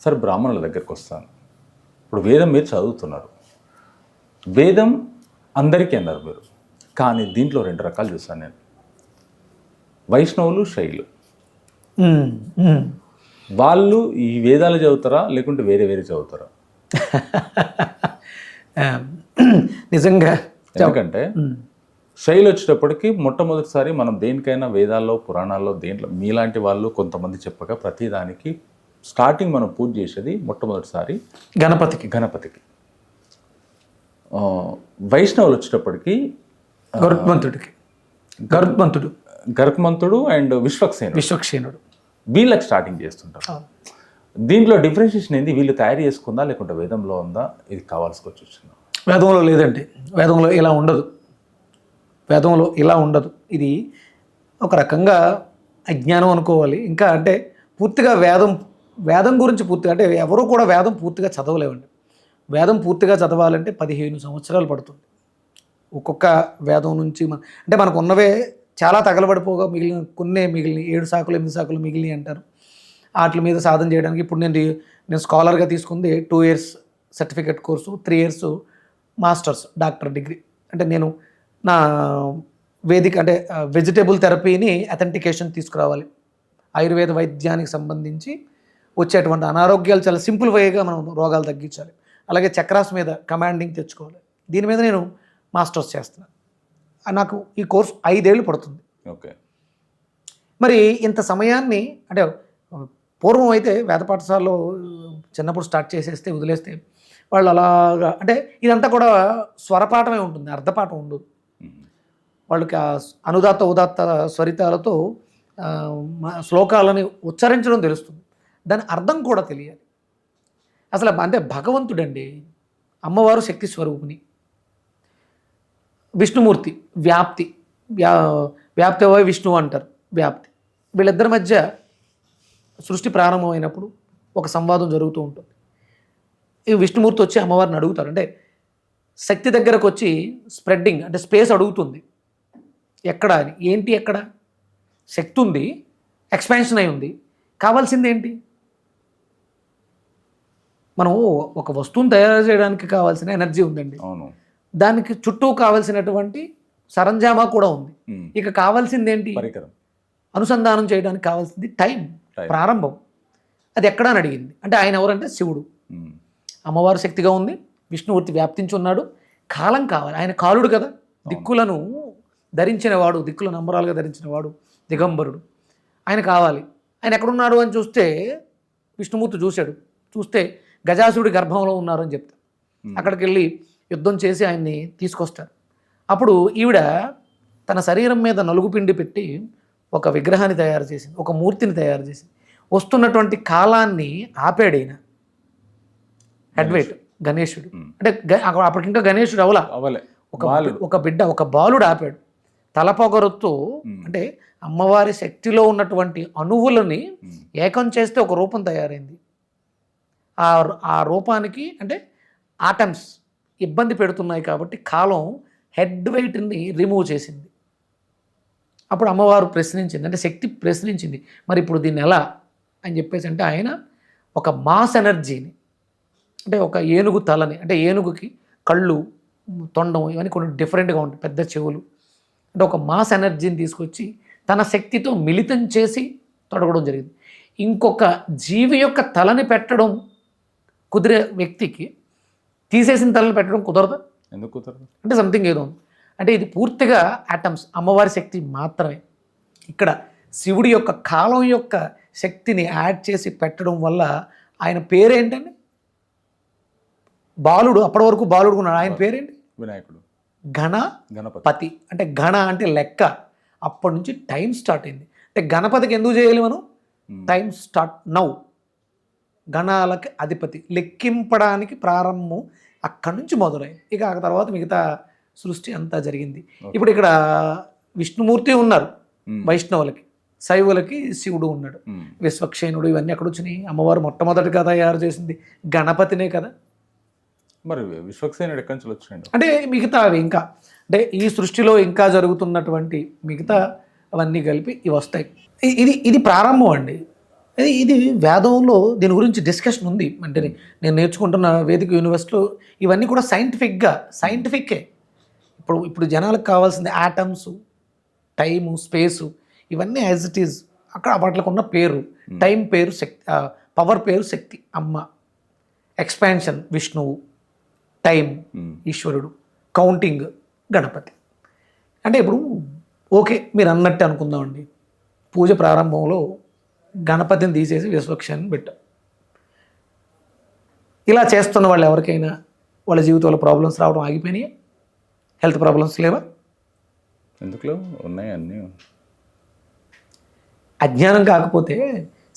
సరే బ్రాహ్మణుల దగ్గరికి వస్తాను. ఇప్పుడు వేదం మీరు చదువుతున్నారు. వేదం అందరికీ అన్నారు మీరు. కానీ దీంట్లో రెండు రకాలు చూసాను నేను. వైష్ణవులు శైలు. వాళ్ళు ఈ వేదాలు చదువుతారా? లేకుంటే వేరే వేరే చదువుతారా? నిజంగా ఎందుకంటే శైలి వచ్చేటప్పటికి మొట్టమొదటిసారి మనం దేనికైనా వేదాల్లో పురాణాల్లో దేంట్లో మీలాంటి వాళ్ళు కొంతమంది చెప్పగా ప్రతిదానికి స్టార్టింగ్ మనం పూజ చేసేది మొట్టమొదటిసారి గణపతికి. గణపతికి. వైష్ణవులు వచ్చేటప్పటికి గరుత్మంతుడికి. గరుత్మంతుడు. గర్భమంతుడు అండ్ విశ్వక్సేనుడు. విశ్వక్షేణుడు వీళ్ళకి స్టార్టింగ్ చేస్తుంటారు. దీంట్లో డిఫరెన్షియేషన్ ఏంది? వీళ్ళు తయారు చేసుకుందా లేకుంటే వేదంలో ఉందా? ఇది కావాల్సి వచ్చి వచ్చిందా వేదంలో లేదండి. వేదంలో ఇలా ఉండదు. వేదంలో ఇలా ఉండదు. ఇది ఒక రకంగా అజ్ఞానం అనుకోవాలి. ఇంకా అంటే పూర్తిగా వేదం వేదం గురించి పూర్తిగా అంటే ఎవరు కూడా వేదం పూర్తిగా చదవలేవండి. వేదం పూర్తిగా చదవాలంటే పదిహేను సంవత్సరాలు పడుతుంది. ఒక్కొక్క వేదం నుంచి మన అంటే మనకు ఉన్నవే చాలా తగలబడిపోగా మిగిలిన కొన్ని మిగిలిన ఏడు సాకులు ఎనిమిది సాకులు మిగిలినవి అంటారు. వాటి మీద సాధన చేయడానికి ఇప్పుడు నేను నేను స్కాలర్గా తీసుకుంది two years certificate course three years masters doctor degree. అంటే నేను నా వేదిక అంటే వెజిటేబుల్ థెరపీని అథెంటికేషన్ తీసుకురావాలి. ఆయుర్వేద వైద్యానికి సంబంధించి వచ్చేటువంటి అనారోగ్యాలు చాలా సింపుల్ వేగా మనం రోగాలు తగ్గించాలి. అలాగే చక్రాస్ మీద కమాండింగ్ తెచ్చుకోవాలి. దీని మీద నేను మాస్టర్స్ చేస్తున్నాను. నాకు ఈ కోర్స్ ఐదేళ్ళు పడుతుంది. ఓకే. మరి ఇంత సమయాన్ని అంటే పూర్వం అయితే వేద పాఠశాలలో చిన్నప్పుడు స్టార్ట్ చేసేస్తే వదిలేస్తే వాళ్ళు అలాగా అంటే ఇదంతా కూడా స్వరపాఠమే ఉంటుంది అర్ధపాఠం ఉండదు. వాళ్ళకి ఆ అనుదాత్త ఉదాత్త స్వరితాలతో శ్లోకాలని ఉచ్చరించడం తెలుస్తుంది. దాని అర్థం కూడా తెలియాలి. అసలు అంటే భగవంతుడండి అమ్మవారు శక్తి స్వరూపిణి. విష్ణుమూర్తి వ్యాప్తి వ్యా వ్యాప్తి విష్ణు విష్ణువు అంటారు వ్యాప్తి. వీళ్ళిద్దరి మధ్య సృష్టి ప్రారంభమైనప్పుడు ఒక సంవాదం జరుగుతూ ఉంటుంది. ఈ విష్ణుమూర్తి వచ్చి అమ్మవారిని అడుగుతారు. అంటే శక్తి దగ్గరకు వచ్చి స్ప్రెడ్డింగ్ అంటే స్పేస్ అడుగుతుంది. ఎక్కడ అని ఏంటి ఎక్కడ? శక్తి ఉంది ఎక్స్పాన్షన్ అయి ఉంది. కావాల్సింది ఏంటి? మనం ఒక వస్తువును తయారు చేయడానికి కావాల్సిన ఎనర్జీ ఉందండి. అవును. దానికి చుట్టూ కావలసినటువంటి సరంజామా కూడా ఉంది. ఇక కావాల్సింది ఏంటి పరికరం. అనుసంధానం చేయడానికి కావాల్సింది టైం. ప్రారంభం. అది ఎక్కడా అని అడిగింది. అంటే ఆయన ఎవరంటే? శివుడు. అమ్మవారు శక్తిగా ఉంది. విష్ణుమూర్తి వ్యాప్తించి ఉన్నాడు కాలం కావాలి. ఆయన కాలుడు కదా. దిక్కులను ధరించిన వాడు దిక్కుల నంబరాలుగా ధరించిన వాడు దిగంబరుడు. ఆయన కావాలి. ఆయన ఎక్కడున్నాడు అని చూస్తే విష్ణుమూర్తి చూశాడు. చూస్తే గజాసుడి గర్భంలో ఉన్నారు అని చెప్తారు అక్కడికి వెళ్ళి యుద్ధం చేసి ఆయన్ని తీసుకొస్తారు. అప్పుడు ఈవిడ తన శరీరం మీద నలుగు పిండి పెట్టి ఒక విగ్రహాన్ని తయారు చేసింది ఒక మూర్తిని తయారు చేసింది. వస్తున్నటువంటి కాలాన్ని ఆపాడు ఈయన. హెడ్వైట్ గణేశుడు Hmm. అంటే అప్పటికి ఇంకా గణేశుడు అవలా. అవలే. ఒక ఒక బిడ్డ ఒక బాలుడు ఆపాడు. తలపొగరుతో Hmm. అంటే అమ్మవారి శక్తిలో ఉన్నటువంటి అణువులని. ఏకం చేస్తే ఒక రూపం తయారైంది. ఆ ఆ రూపానికి అంటే ఆటమ్స్ ఇబ్బంది పెడుతున్నాయి కాబట్టి కాలం హెడ్ వెయిట్ని రిమూవ్ చేసింది. అప్పుడు అమ్మవారు ప్రశ్నించింది అంటే శక్తి ప్రశ్నించింది మరి ఇప్పుడు దీన్ని ఎలా? అని చెప్పేసి అంటే ఆయన ఒక మాస్ ఎనర్జీని అంటే ఒక ఏనుగు తలని అంటే ఏనుగుకి కళ్ళు తొండం ఇవన్నీ కొన్ని డిఫరెంట్గా ఉంటాయి పెద్ద చెవులు. అంటే ఒక మాస్ ఎనర్జీని తీసుకొచ్చి తన శక్తితో మిళితం చేసి తొడగడం జరిగింది. ఇంకొక జీవి యొక్క తలని పెట్టడం కుదిరే వ్యక్తికి తీసేసిన తలని పెట్టడం కుదరదు? ఎందుకు కుదరదు? అంటే సంథింగ్ ఏదో అంటే ఇది పూర్తిగా ఆటమ్స్ అమ్మవారి శక్తి మాత్రమే. ఇక్కడ శివుడి యొక్క కాలం యొక్క శక్తిని యాడ్ చేసి పెట్టడం వల్ల ఆయన పేరేంటండి? బాలుడు అప్పటి వరకు బాలుడు ఉన్నాడు. ఆయన పేరేంటి? వినాయకుడు. ఘన గణపతి. పతి. అంటే ఘన అంటే లెక్క. అప్పటి నుంచి టైం స్టార్ట్ అయింది. అంటే గణపతికి ఎందుకు చేయాలి మనం. టైం స్టార్ట్ నౌ గణాలకి అధిపతి. లెక్కింపడానికి ప్రారంభం అక్కడి నుంచి మొదలైంది ఇక ఆ తర్వాత మిగతా సృష్టి అంతా జరిగింది. ఇప్పుడు ఇక్కడ విష్ణుమూర్తి ఉన్నారు. వైష్ణవులకి శైవులకి శివుడు ఉన్నాడు. విశ్వక్షేణుడు ఇవన్నీ ఎక్కడ వచ్చినాయి. అమ్మవారు మొట్టమొదటిగా తయారు చేసింది గణపతినే కదా. మరి విశ్వక్సేనుడు ఎక్కడి నుంచి వచ్చిండు అంటే మిగతా అవి ఇంకా అంటే ఈ సృష్టిలో ఇంకా జరుగుతున్నటువంటి మిగతా అవన్నీ కలిపి ఇవి వస్తాయి. ఇది ఇది ప్రారంభం అండి. ఇది ఇది వేదంలో దీని గురించి డిస్కషన్ ఉంది. అంటే నేను నేర్చుకుంటున్న వేదిక యూనివర్సిటీలో ఇవన్నీ కూడా సైంటిఫిక్గా సైంటిఫిక్కే ఇప్పుడు ఇప్పుడు జనాలకు కావాల్సింది ఆటమ్స్ టైము స్పేసు ఇవన్నీ యాజ్ ఇట్ ఈజ్ అక్కడ వాటికి ఉన్న పేరు టైం పేరు శక్తి పవర్ పేరు శక్తి అమ్మ. ఎక్స్పాన్షన్ విష్ణువు టైం ఉమ్. ఈశ్వరుడు కౌంటింగ్ గణపతి. అంటే ఇప్పుడు ఓకే మీరు అన్నట్టు అనుకుందామండి. పూజ ప్రారంభంలో గణపతిని తీసేసి విశ్వక్షాన్ని పెట్టాం. ఇలా చేస్తున్న వాళ్ళు ఎవరికైనా వాళ్ళ జీవితంలో ప్రాబ్లమ్స్ రావడం ఆగిపోయినాయి? హెల్త్ ప్రాబ్లమ్స్ లేవా? ఎందుకులో ఉన్నాయి అన్నీ అజ్ఞానం కాకపోతే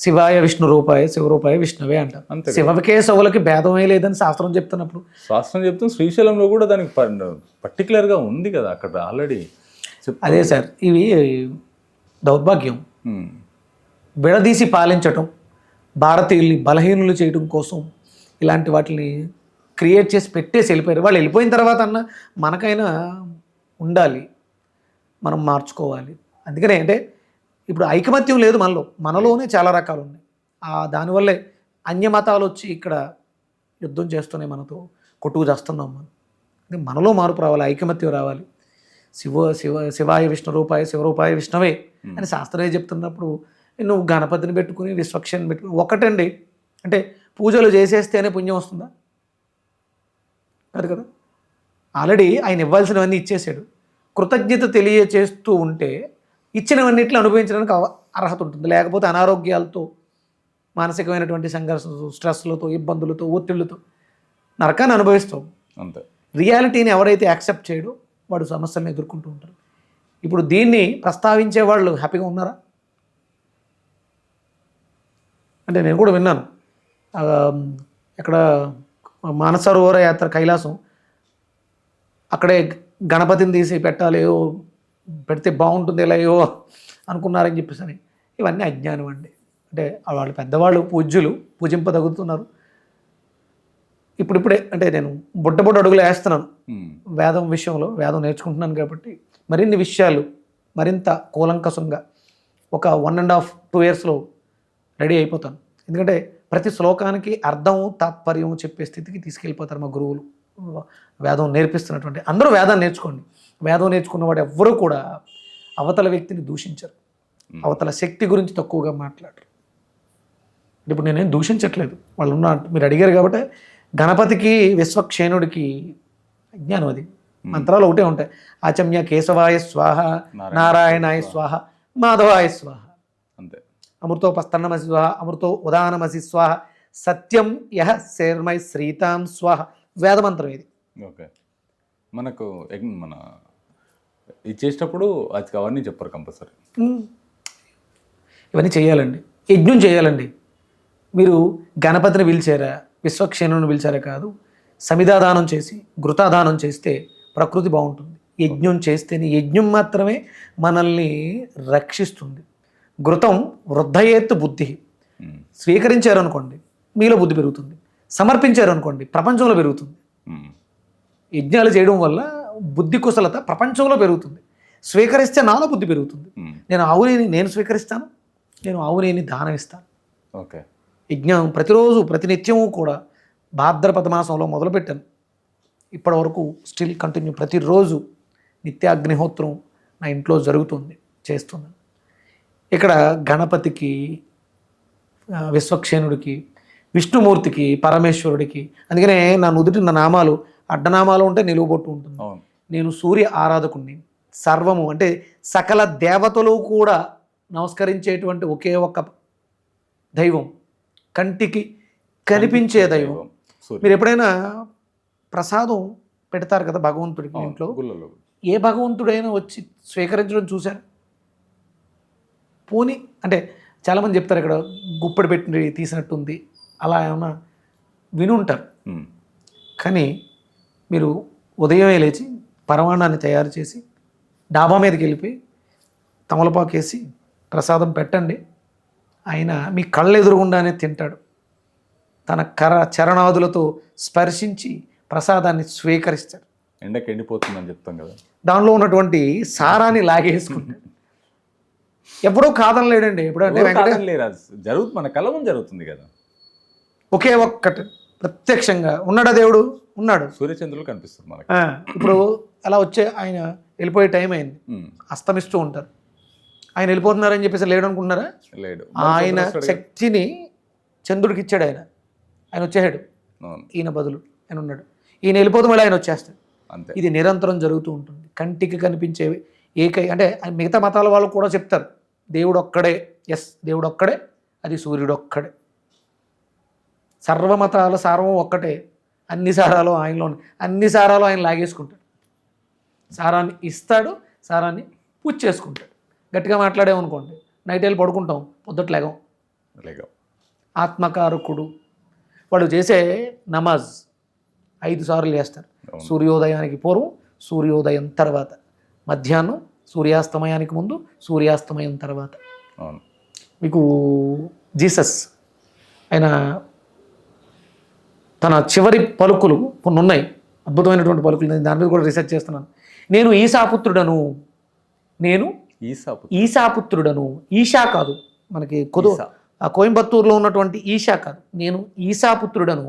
శివాయ విష్ణు రూపాయ శివరూపాయ విష్ణువే అంటారు అంతే శివకే శవులకి భేదమే లేదని శాస్త్రం చెప్తున్నప్పుడు. శాస్త్రం చెప్తాం శ్రీశైలంలో కూడా దానికి పర్టికులర్గా ఉంది కదా అక్కడ ఆల్రెడీ అదే సార్ ఇవి దౌర్భాగ్యం. విడదీసి పాలించటం భారతీయుల్ని బలహీనులు చేయడం కోసం ఇలాంటి వాటిని క్రియేట్ చేసి పెట్టేసి వెళ్ళిపోయారు. వాళ్ళు వెళ్ళిపోయిన తర్వాత అన్న మనకైనా ఉండాలి. మనం మార్చుకోవాలి. అందుకనే అంటే ఇప్పుడు ఐకమత్యం లేదు మనలో. మనలోనే చాలా రకాలు ఉన్నాయి. ఆ దానివల్లే అన్య మతాలు వచ్చి ఇక్కడ యుద్ధం చేస్తూనే మనతో కొట్టుకు చేస్తున్నాం మనం. అంటే మనలో మార్పు రావాలి ఐకమత్యం రావాలి. శివ శివ శివాయ విష్ణు రూపాయ శివరూపాయ విష్ణవే అని శాస్త్రమే చెప్తున్నప్పుడు నువ్వు గణపతిని పెట్టుకుని విశ్వక్షని పెట్టుకుని ఒకటండి. అంటే పూజలు చేసేస్తేనే పుణ్యం వస్తుందా? కాదు కదా? ఆల్రెడీ ఆయన ఇవ్వాల్సినవన్నీ ఇచ్చేసాడు కృతజ్ఞత తెలియచేస్తూ ఉంటే ఇచ్చినవన్నిటిని అనుభవించడానికి అర్హత ఉంటుంది. లేకపోతే అనారోగ్యాలతో మానసికమైనటువంటి సంఘర్షణ స్ట్రెస్లతో ఇబ్బందులతో ఒత్తిళ్ళతో నరకాన్ని అనుభవిస్తాం అంతే. రియాలిటీని ఎవరైతే యాక్సెప్ట్ చేయడో వాడు సమస్యలను ఎదుర్కొంటూ ఉంటారు. ఇప్పుడు దీన్ని ప్రస్తావించే వాళ్ళు హ్యాపీగా ఉన్నారా? అంటే నేను కూడా విన్నాను. ఆ, ఎక్కడ మానసరోవర యాత్ర కైలాసం. అక్కడే గణపతిని తీసి పెట్టాలి పెడితే బాగుంటుంది ఇలా ఏవో అనుకున్నారని చెప్పేసి అని. ఇవన్నీ అజ్ఞానం అండి. అంటే వాళ్ళు పెద్దవాళ్ళు పూజ్యులు పూజింపదగుతున్నారు. ఇప్పుడిప్పుడే అంటే నేను బుట్ట బుట్ట అడుగులు వేస్తున్నాను. వేదం విషయంలో వేదం నేర్చుకుంటున్నాను కాబట్టి మరిన్ని విషయాలు మరింత కూలంకషంగా ఒక వన్ అండ్ హాఫ్ టూ ఇయర్స్లో రెడీ అయిపోతాను ఎందుకంటే ప్రతి శ్లోకానికి అర్థం తాత్పర్యం చెప్పే స్థితికి తీసుకెళ్ళిపోతారు మా గురువులు. వేదం నేర్పిస్తున్నటువంటి అందరూ వేదాన్ని నేర్చుకోండి. వేదం నేర్చుకున్న వాడు ఎవ్వరూ కూడా అవతల వ్యక్తిని దూషించరు. అవతల శక్తి గురించి తక్కువగా మాట్లాడరు. ఇప్పుడు నేనేం దూషించట్లేదు. వాళ్ళు ఉన్న మీరు అడిగారు కాబట్టి గణపతికి విశ్వక్షేణుడికి అజ్ఞానం అది. మంత్రాలు ఒకటే ఉంటాయి. ఆచమ్య కేశవాయ స్వాహ నారాయణాయ స్వాహ మాధవాయ స్వాహ. అమృతోపస్తన్నమసి స్వాహ అమృతో ఉదానమసి స్వాహ సత్యం యహ శర్మై శ్రీతాం స్వాహ. వేదమంత్రం ఇది. ఓకే. మనకు మన ఇచ్చేటప్పుడు అది అవన్నీ చెప్పరు కంపల్సరీ. ఇవన్నీ చేయాలండి. యజ్ఞం చేయాలండి. మీరు గణపతిని పిలిచారా విశ్వక్షేణుని పిలిచారా కాదు సమిధాదానం చేసి ఘృతాదానం చేస్తే ప్రకృతి బాగుంటుంది. యజ్ఞం చేస్తేనే యజ్ఞం మాత్రమే మనల్ని రక్షిస్తుంది. ఘృతం వృద్ధయేత్తు బుద్ధి. స్వీకరించారు అనుకోండి మీలో బుద్ధి పెరుగుతుంది. సమర్పించారు అనుకోండి ప్రపంచంలో పెరుగుతుంది. యజ్ఞాలు చేయడం వల్ల బుద్ధి కుశలత ప్రపంచంలో పెరుగుతుంది. స్వీకరిస్తే నాలో బుద్ధి పెరుగుతుంది. నేను ఆవునేని నేను స్వీకరిస్తాను నేను ఆవునేని దానం ఇస్తాను. ఓకే. యజ్ఞం ప్రతిరోజు ప్రతినిత్యము కూడా భాద్రపద మాసంలో మొదలుపెట్టాను. ఇప్పటి వరకు స్టిల్ కంటిన్యూ ప్రతిరోజు నిత్యాగ్నిహోత్రం నా ఇంట్లో జరుగుతుంది చేస్తున్నాను. ఇక్కడ గణపతికి విశ్వక్షేణుడికి విష్ణుమూర్తికి పరమేశ్వరుడికి అందుకనే నా నుదుటి నా నామాలు అడ్డనామాలు ఉంటే నిలువబొట్టు ఉంటుంది. నేను సూర్య ఆరాధకుణ్ణి సర్వము అంటే సకల దేవతలు కూడా నమస్కరించేటువంటి ఒకే ఒక్క దైవం కంటికి కనిపించే దైవం. మీరు ఎప్పుడైనా ప్రసాదం పెడతారు కదా భగవంతుడికి ఇంట్లో? ఏ భగవంతుడైనా వచ్చి స్వీకరించడం చూశారు? పోని అంటే చాలామంది చెప్తారు ఇక్కడ గుప్పడి పెట్టి తీసినట్టుంది అలా ఏమన్నా విని ఉంటారు. కానీ మీరు ఉదయమే లేచి పరమాణాన్ని తయారు చేసి డాబా మీదకి వెళ్ళిపోయి తమలపాకు వేసి ప్రసాదం పెట్టండి ఆయన మీ కళ్ళు ఎదురుగుండానే తింటాడు. తన కర చరణాదులతో స్పర్శించి ప్రసాదాన్ని స్వీకరిస్తాడు. ఎండకి ఎండిపోతుందని చెప్తాం కదా. దానిలో ఉన్నటువంటి సారాన్ని లాగేసుకుంటాడు. ఎప్పుడూ ఎవరు వెంకటే కాదనలేరు. అది జరుగుతుంది మన కళ జరుగుతుంది కదా. ఒకే ఒక్కటి ప్రత్యక్షంగా. ఉన్నాడా దేవుడు? ఉన్నాడు. సూర్యచంద్రులు కనిపిస్తుంది మనకి. ఇప్పుడు అలా వచ్చే ఆయన వెళ్ళిపోయే టైం అయింది. అస్తమిస్తూ ఉంటారు. ఆయన వెళ్ళిపోతున్నారని చెప్పేసి లేడు. అనుకుంటున్నారా లేడు ఆయన. శక్తిని చంద్రుడికి ఇచ్చాడు ఆయన. ఆయన వచ్చేసాడు. ఈయన బదులు ఆయన ఉన్నాడు. ఈయన వెళ్ళిపోతే మళ్ళీ ఆయన వచ్చేస్తాడు. అంతే. ఇది నిరంతరం జరుగుతూ ఉంటుంది. కంటికి కనిపించే ఏకై అంటే మిగతా మతాల వాళ్ళు కూడా చెప్తారు. దేవుడు ఒక్కడే ఎస్ దేవుడు ఒక్కడే అది సూర్యుడు ఒక్కడే సర్వమతాల సారవం ఒక్కటే. అన్ని సారాలు ఆయనలో. అన్ని సారాలు ఆయన లాగేసుకుంటాడు. సారాన్ని ఇస్తాడు సారాన్ని పూజ చేసుకుంటాడు. గట్టిగా మాట్లాడేమనుకోండి నైట్ వెళ్ళి పడుకుంటాం పొద్దుట లేగం. లేక ఆత్మకారకుడు. వాడు చేసే నమాజ్ ఐదు సార్లు చేస్తారు. సూర్యోదయానికి పూర్వం సూర్యోదయం తర్వాత. మధ్యాహ్నం సూర్యాస్తమయానికి ముందు సూర్యాస్తమయం తర్వాత. అవును. మీకు జీసస్ ఆయన తన చివరి పలుకులు కొన్ని ఉన్నాయి అద్భుతమైనటువంటి పలుకులు నేను దాని మీద కూడా రీసెర్చ్ చేస్తున్నాను. నేను ఈశాపుత్రుడను నేను. ఈశాపుత్రుడను ఈశా కాదు మనకి కొదు కోయంబత్తూరులో ఉన్నటువంటి ఈశా కాదు. నేను ఈశాపుత్రుడను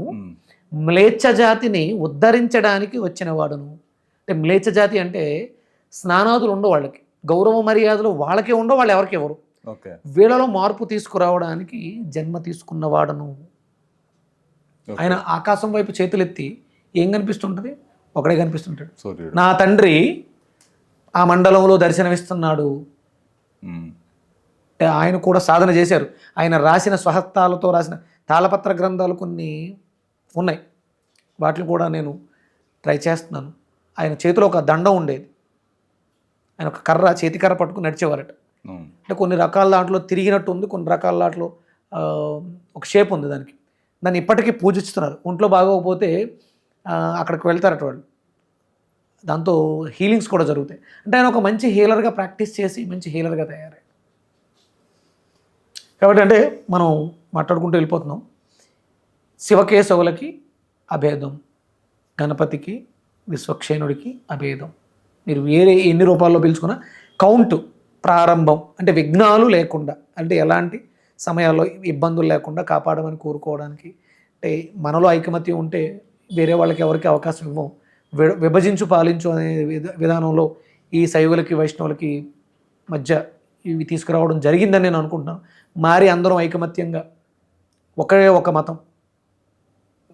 మ్లేచ్ఛ జాతిని ఉద్ధరించడానికి వచ్చిన వాడును అంటే మ్లేచ్ఛ జాతి అంటే స్నానాదులు ఉండవు వాళ్ళకి. గౌరవ మర్యాదలు వాళ్ళకే ఉండవు వాళ్ళు ఎవరికి ఎవరు వీళ్ళలో మార్పు తీసుకురావడానికి జన్మ తీసుకున్నవాడను. ఆయన ఆకాశం వైపు చేతులెత్తి ఏం కనిపిస్తుంటుంది? ఒకడే కనిపిస్తుంటాడు. నా తండ్రి ఆ మండలంలో దర్శనమిస్తున్నాడు. ఆయన కూడా సాధన చేశారు. ఆయన రాసిన స్వహస్తాలతో రాసిన తాళపత్ర గ్రంథాలు కొన్ని ఉన్నాయి. వాటిని కూడా నేను ట్రై చేస్తున్నాను. ఆయన చేతిలో ఒక దండం ఉండేది. ఆయన ఒక కర్ర చేతి కర్ర పట్టుకుని నడిచేవారట. అంటే కొన్ని రకాల దాంట్లో తిరిగినట్టు ఉంది కొన్ని రకాల దాంట్లో ఒక షేప్ ఉంది దానికి. దాన్ని ఇప్పటికీ పూజిస్తున్నారు. ఒంట్లో బాగోకపోతే అక్కడికి వెళ్తారట వాళ్ళు. దాంతో హీలింగ్స్ కూడా జరుగుతాయి. అంటే ఆయన ఒక మంచి హీలర్గా ప్రాక్టీస్ చేసి మంచి హీలర్గా తయారయ్యారు. కాబట్టి అంటే మనం మాట్లాడుకుంటూ వెళ్ళిపోతున్నాం. శివకేశవులకి అభేదం గణపతికి విశ్వక్షేణుడికి అభేదం. మీరు వేరే ఎన్ని రూపాల్లో పిలుచుకున్నా కౌంట్ ప్రారంభం అంటే విఘ్నాలు లేకుండా అంటే ఎలాంటి సమయాల్లో ఇబ్బందులు లేకుండా కాపాడమని కోరుకోవడానికి అంటే మనలో ఐకమత్యం ఉంటే వేరే వాళ్ళకి ఎవరికి అవకాశం ఇవ్వం. విభజించు పాలించు అనే విధానంలో ఈ శైవులకి వైష్ణవులకి మధ్య ఇవి తీసుకురావడం జరిగిందని నేను అనుకుంటున్నాను. మారి అందరం ఐకమత్యంగా ఒకే ఒక మతం.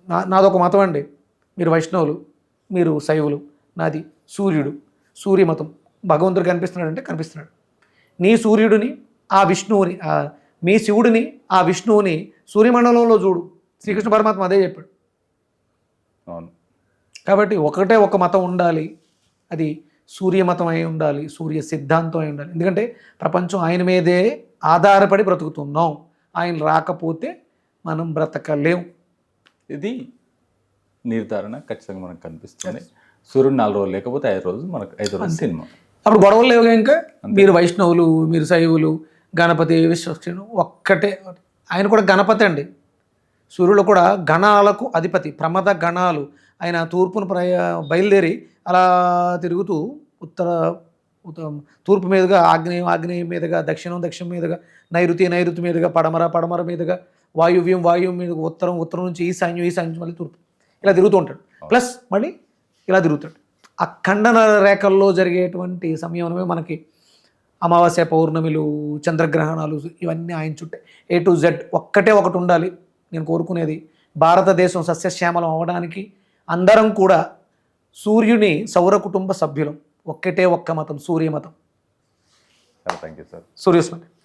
నా నాదొక మతం అండి. మీరు వైష్ణవులు మీరు శైవులు నాది సూర్యుడు. సూర్యమతం. భగవంతుడు కనిపిస్తున్నాడంటే కనిపిస్తున్నాడు. నీ సూర్యుడిని ఆ విష్ణువుని మీ శివుడిని ఆ విష్ణువుని సూర్యమండలంలో చూడు. శ్రీకృష్ణ పరమాత్మ అదే చెప్పాడు. అవును. కాబట్టి ఒకటే ఒక మతం ఉండాలి. అది సూర్య మతం అయి ఉండాలి సూర్య సిద్ధాంతం అయి ఉండాలి. ఎందుకంటే ప్రపంచం ఆయన మీదే ఆధారపడి బ్రతుకుతున్నాం. ఆయన రాకపోతే మనం బ్రతకలేం. ఇది నిర్ధారణ ఖచ్చితంగా మనకు కనిపిస్తుంది. సూర్యుడు నాలుగు రోజులు లేకపోతే ఐదు రోజులు మనకు ఐదు రోజులు సినిమా. అప్పుడు గొడవలు లేవుగా ఇంకా? మీరు వైష్ణవులు మీరు శైవులు గణపతి విశ్వక్షుడు ఒక్కటే. ఆయన కూడా గణపతి అండి. సూర్యుడు కూడా గణాలకు అధిపతి ప్రమద గణాలు ఆయన తూర్పున ప్రయ బయలుదేరి అలా తిరుగుతూ ఉత్తర ఉత్త- తూర్పు మీదుగా ఆగ్నేయం ఆగ్నేయం మీదుగా దక్షిణం దక్షిణం మీదుగా నైరుతి నైరుతి మీదుగా పడమర పడమర మీదుగా వాయువ్యం వాయువ్యం మీదుగా ఉత్తరం ఉత్తరం నుంచి ఈశాన్యం ఈశాన్యం మళ్ళీ తూర్పు. ఇలా తిరుగుతూ ఉంటాడు. ప్లస్ మళ్ళీ ఇలా తిరుగుతాడు. ఆ ఖండన రేఖల్లో జరిగేటువంటి సమయంలో మనకి అమావాస్య పౌర్ణమిలు చంద్రగ్రహణాలు ఇవన్నీ ఆయన చుట్టే ఏ టు జెడ్ ఒక్కటే ఒకటి ఉండాలి. నేను కోరుకునేది భారతదేశం సస్యశ్యామలం అవ్వడానికి అందరం కూడా సూర్యుని సౌర కుటుంబ సభ్యులం. ఒక్కటే ఒక్క మతం సూర్య మతం. చాలా థ్యాంక్ యూ సార్. సూర్యస్మతి